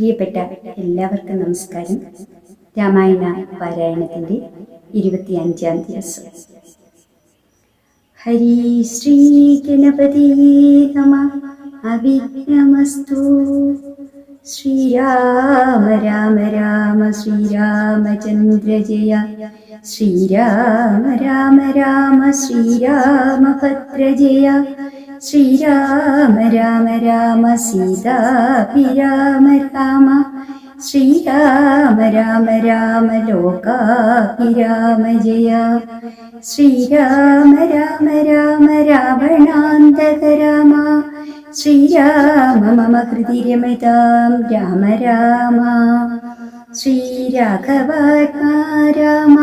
പ്രിയപ്പെട്ട എല്ലാവർക്കും നമസ്കാരം. രാമായണ പാരായണത്തിന്റെ ഇരുപത്തി അഞ്ചാം ദിവസം. ഹരി ശ്രീ ഗണപതി നമ. അവിഘ്നമസ്തു. ശ്രീരാമ രാമ രാമ ശ്രീരാമചന്ദ്ര ജയ. ശ്രീരാമ രാമ രാമ ശ്രീരാമഭദ്ര ശ്രീരാമ രാമ രാമ സീതാഭിരാമ രാമ ശ്രീരാമ രാമ രാമ ലോകാഭിരാമ ജയ. ശ്രീരാമ രാമ രാമ രാവണാന്തക രാമ. ശ്രീരാമ മമ ഹൃദി രമിതാം രാമ. രാമ ശ്രീരാഘവാത്മാ രാമ.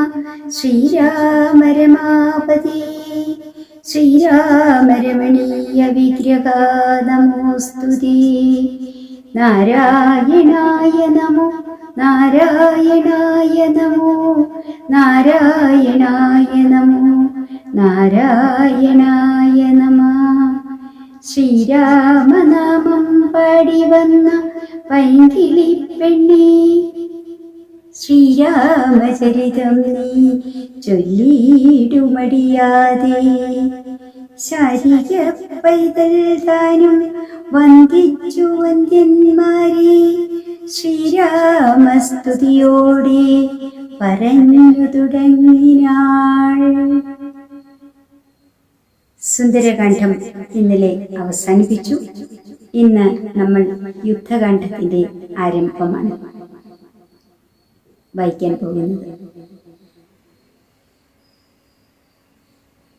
ശ്രീരാമ രമാപതി. ശ്രീരാമരമണീയ വിഗ്രഹ നമോസ്തുതി നാരായണായ നമോ നാരായണായ നമോ നാരായണായ നമോ നാരായണായ നമ. ശ്രീരാമനാമം പാടി വന്ന പെണ്ണേ ശ്രീരാമചരിതം നീ ചൊല്ലിയിടുമടിയാതെ. ശാരിക പൈതൽ താനും വന്ദിച്ചു വന്ദ്യന്മാരെ ശ്രീരാമസ്തുതിയോടെ പറഞ്ഞു തുടങ്ങിനാൾ. സുന്ദരകണ്ഠം ഇന്നലെ അവസാനിപ്പിച്ചു. ഇന്ന് നമ്മൾ യുദ്ധകണ്ഠത്തിന്റെ ആരംഭമാണ്. വായിക്കാൻ പോകുന്നത്.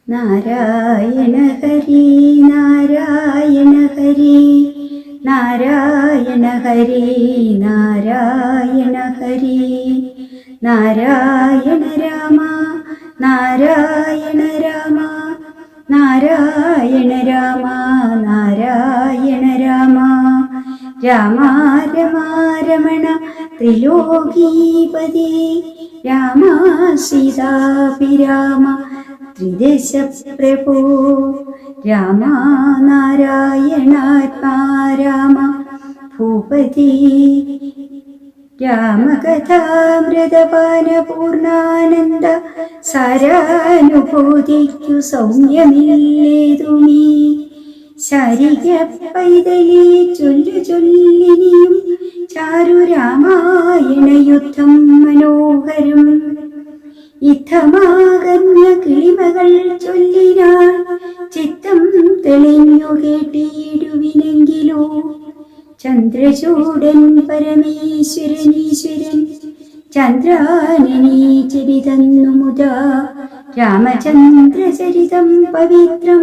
നാരായണ ഹരി നാരായണ ഹരി നാരായണ ഹരി നാരായണ ഹരി. നാരായണ രാമ നാരായണ രാമ നാരായണ രാമ നാരായണ രാമ. രാമ രമാ രമണ ത്രിലോകീപതി. രാമ സീതാഭിരാമ ത്രിദശ പ്രഭോ രാമ നാരായണാത്മാ രാമ ഭൂപതി. രാമകഥാമൃതപാനപൂർണാനന്ദ സാരാനുഭൂതിക്കു സൗമ്യമില്ലേതുമീ. ശാരിക പൈതലി ചൊല്ലു ചൊല്ലിനിയും ചാരു രാമായണ യുദ്ധം മനോഹരം. യുദ്ധമാകർന്ന കിളിമകൾ ചൊല്ലിനാൾ ചിത്തം തെളിഞ്ഞു കേട്ടിയിടുവിനെങ്കിലോ? ചന്ദ്രചൂടൻ പരമേശ്വരനീശ്വരൻ ചന്ദ്രാനനീ തന്നു മുതാ. രാമചന്ദ്രചരിതം പവിത്രം.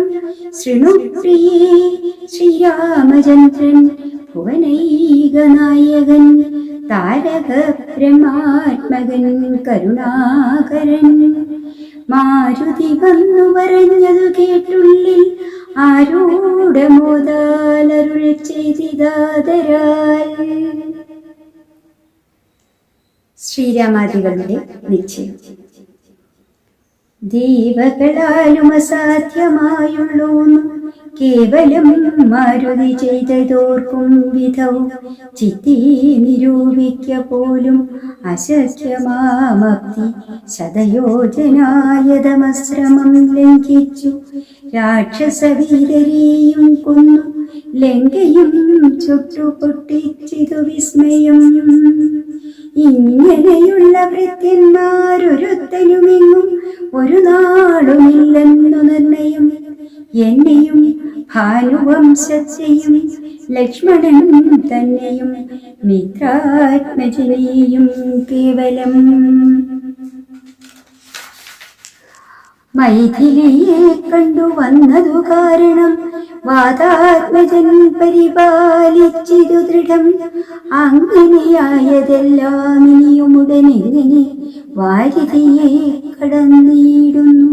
ശൃണു പ്രിയേ ശ്രീരാമചന്ദ്രൻ ഭുവനൈകനായകൻ താരക ബ്രഹ്മാത്മകൻ കരുണാകരൻ. മാരുതി വന്നു പറഞ്ഞതു കേട്ടുള്ളിൽ ആരോട മോദാലരുൾ ചെയ്തിതാതരാൽ. ശ്രീരാമാദികളുടെ നിശ്ചയം. ദീപകളാലും അസാധ്യമായുള്ളൂന്നു കേവലം മാരുതി ചെയ്തതോർക്കും വിധവും ചിത്തി നിരൂപിക്ക പോലും അശക്യമാമപ്തി ശതയോജനായതമശ്രമം ലംഘിച്ചു. രാക്ഷസവീരരെയും കൊന്നു. ലങ്കയും ചുട്ടുപൊട്ടിച്ചിതു വിസ്മയം. ഇങ്ങനെയുള്ള ഭൃത്യന്മാരൊരുത്തനുമെങ്ങും ഒരു നാളുമില്ലെന്നു നിർണയം. എന്നെയും ഭാനുവംശത്തെയും ലക്ഷ്മണൻ തന്നെയും മിത്രാത്മജനെയും കേവലം. മൈഥിലിയെ കണ്ടു വന്നതു കാരണം വാതാത്മജൻ പരിപാലിച്ചിരു ദൃഢം. അങ്ങനെയായതെല്ലാം ഇനിയുമുടനെങ്ങനെ വാരിതയെ കടന്നിടുന്നു?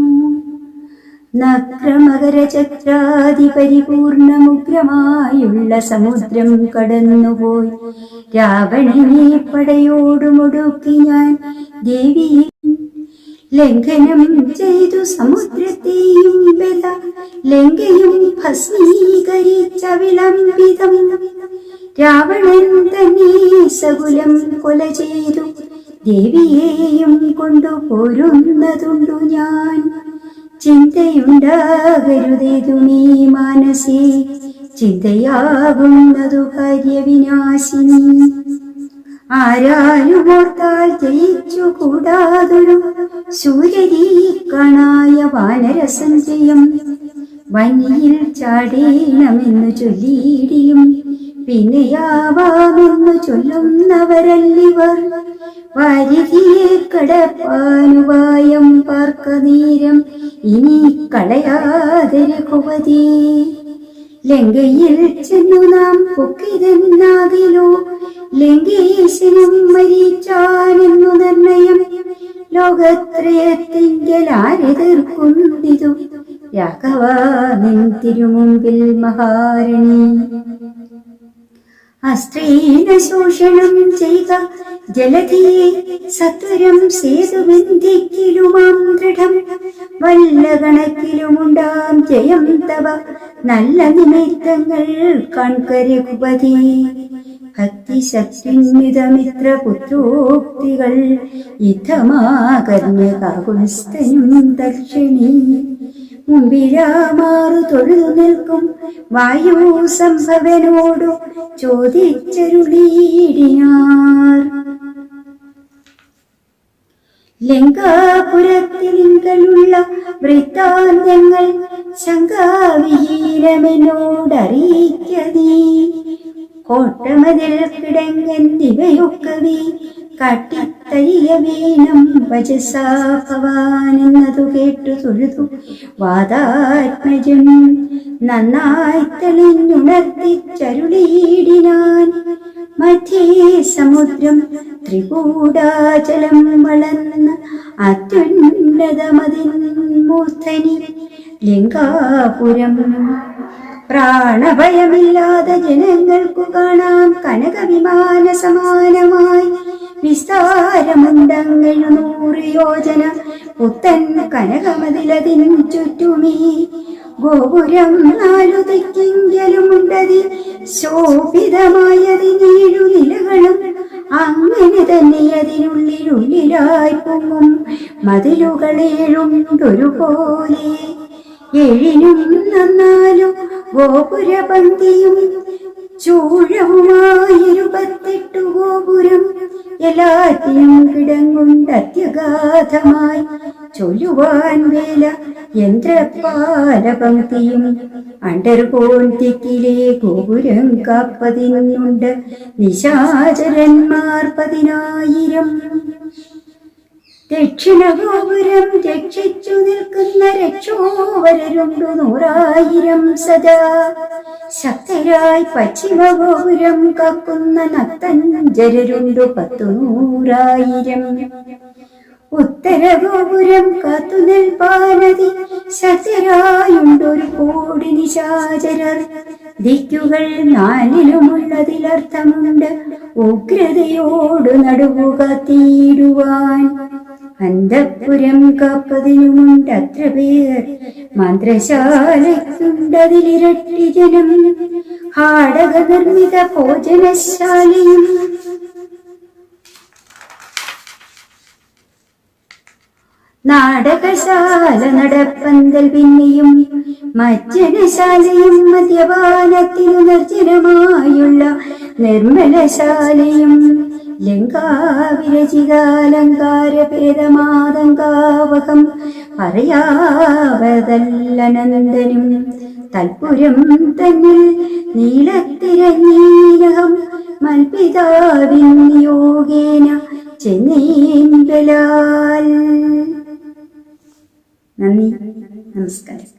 നക്രമകരചക്രാതി പരിപൂർണമുഗ്രമായുള്ള സമുദ്രം കടന്നുപോയി. രാവണനെ പടയോടുമൊടുക്കി ഞാൻ ദേവിയെ ലംഘനം ചെയ്തു സമുദ്രത്തെയും ബല ലങ്കയും ഭസ്മീകരിച്ച വിളംബിതം. രാവണൻ തന്നെ സകുലം കൊല ചെയ്തു. ദേവിയെയും കൊണ്ടുപോരുന്നതുണ്ടു ഞാൻ. ചിന്തയുണ്ടാകരുതേതു നീ മാനസേ. ചിന്തയാകുന്നതു കാര്യവിനാശിനി ആരാലും ഓർത്താൽ ജയിച്ചു കൂടാതൊരു സൂര്യരീക്കണായ വാനരസഞ്ചയം വന്നിയിൽ ചാടേണമെന്നു ചൊല്ലിയിടിയും പിന്നെയാവാമെന്നു ചൊല്ലുന്നവരല്ലിവർ. വാരിതിയെ കടപ്പാനുവായം പാർക്ക നീരം ഇനി കളയാതെ രഘുപതി ലങ്കയിൽ ചെന്നു നാം പൊക്കിതെന്നാകിലോ ലങ്കേശനും മരിച്ചാനെന്നു നിർണയം. ലോകത്രയത്തിങ്കൽ ആരെതിർക്കുന്നിതു രാഘവ നിൻ തിരുമുമ്പിൽ മഹാരണി. അസ്ത്രീന ശോഷണം ചെയ്ത ജലധിയെ സത്വരം സേതുബന്ധിക്കിലുമാം ദൃഢം. വല്ല കണക്കിലുമുണ്ടാം ജയം തവ. നല്ല നിമിത്തങ്ങൾ കൺകരകുപതി. ഭക്തി ശക്തിമിതമിത്ര പുത്രോക്തികൾ യുദ്ധമാകന്യകാകുൽസ്ഥനും ദക്ഷിണി. മുമ്പിലാമാറു തൊഴുതു നിൽക്കും വായു സംഭവനോടു ചോദിച്ചരുളീടിനാർ. ലങ്കാപുരത്തിലിങ്കലുള്ള വൃത്താന്തങ്ങൾ ശങ്കാവിഹീനമെന്നോടറിയിക്ക നീ കോട്ടമതിൽ കിടങ്ങൻ കട്ടിത്തരിയ വീണം വജസാ ഭവാനെന്നതു കേട്ടു തൊഴുതു വാദാത്മജൻ നന്നായി തെളിഞ്ഞുണർത്തിച്ചരുളിയിടിനാൻ മധ്യേ സമുദ്രം ത്രികൂടാചലം വളർന്ന അത്യുന്നതമതിൻ മൂർധനി. ലങ്കാപുരം പ്രാണഭയമില്ലാതെ ജനങ്ങൾക്കു കാണാം കനകവിമാന സമാനമായി. വിസ്താരമുണ്ടങ്ങെഴുന്നൂറ് യോജന പുത്തൻ കനകമതിലതിൻ ചുറ്റുമീ. ഗോപുരം നാലു തെക്കെങ്കിലുമുണ്ടതി ശോഭിതമായതി നീഴു നിലകളും അങ്ങനെ തന്നെ അതിനുള്ളിലുള്ളിലായി പൊങ്ങും. മതിലുകളേഴുണ്ടൊരുപോലെ എഴിനും നന്നാലും ഗോപുരപന്തിയും ചൂഴവുമായിരുപത്തെട്ടു ഗോപുരം. എല്ലാറ്റിനും കിടങ്ങുണ്ട് അത്യഗാധമായി. ചൊല്ലുവാൻ വേല യന്ത്രപാലപംക്തിയും അണ്ടർകോൺ തിക്കിലെ ഗോപുരം കാപ്പതിനുണ്ട് നിശാചരന്മാർ പതിനായിരം. ദക്ഷിണഗോപുരം രക്ഷിച്ചു നിൽക്കുന്ന രക്ഷോവരരുണ്ടു നൂറായിരം സദാ. ശക്തരായി പശ്ചിമഗോപുരം കാക്കുന്ന നത്തഞ്ചരരുണ്ടു പത്തു നൂറായിരം ഉത്തരഗോപുരം കാത്തു നിൽപ്പാനതി ശക്തരായുണ്ടൊരു കോടി നിശാചരർ. ദിക്കുകൾ നാലിലുമുള്ളതിലർത്ഥമുണ്ട് ഉഗ്രതയോട് നടുവുക തീരുവാൻ. അന്തപുരം കാപ്പതിനുമുണ്ടത്ര പേർ മന്ത്രശാലയ്ക്കുണ്ടതിലിരട്ടി ജനം. ഹാടക നിർമ്മിത ഭോജനശാലയും. നാടകശാല നടപ്പന്തൽ പിന്നെയും മജ്ജനശാലയും മദ്യപാനത്തിനു നിർജനമായുള്ള നിർമ്മലശാലയും ലങ്കാവിരചിതാലങ്കാരഭേദമാതങ്കാവകം പറയാവതല്ലനന്ദനും തൽപുരം തന്നിൽ നീളത്തിരഞ്ഞീനകം മൽപിതാവിൻ യോഗേന ചെന്നീൻ നന്ദി നമസ്കാരം